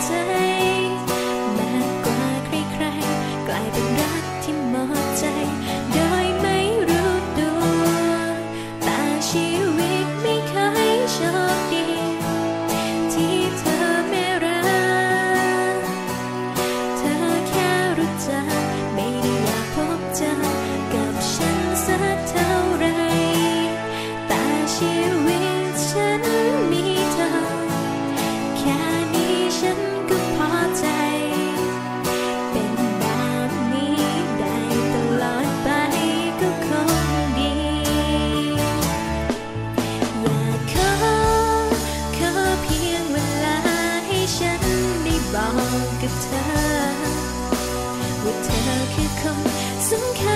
最 of time. We'll take it come some kind.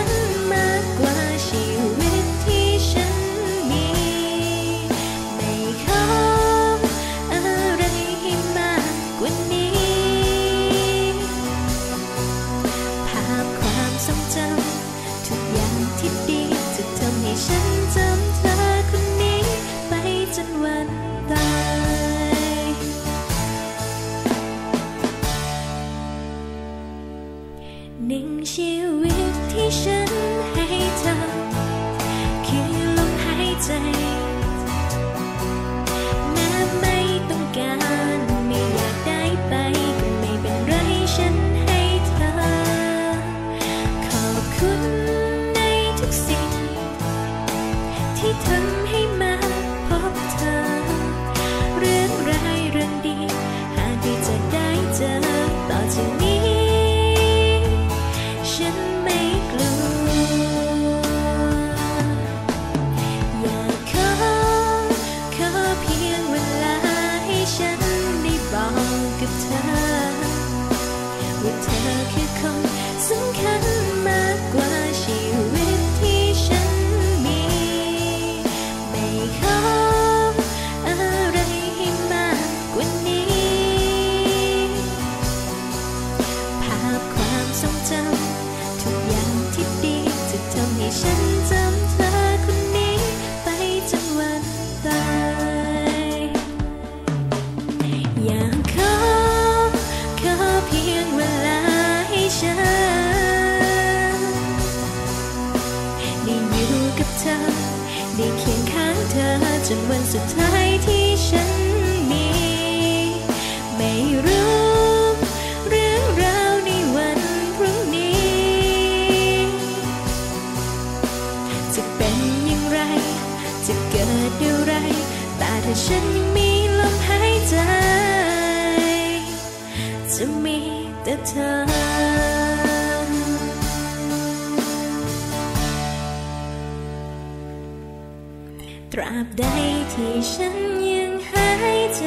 สุดท้ายที่ฉันมี ไม่รู้เรื่องราวในวันพรุ่งนี้ จะเป็นอย่างไร จะเกิดอะไร แต่ถ้าฉันมีลมหายใจ จะมีแต่เธอ ตราบใดที่ฉันยังหายใจ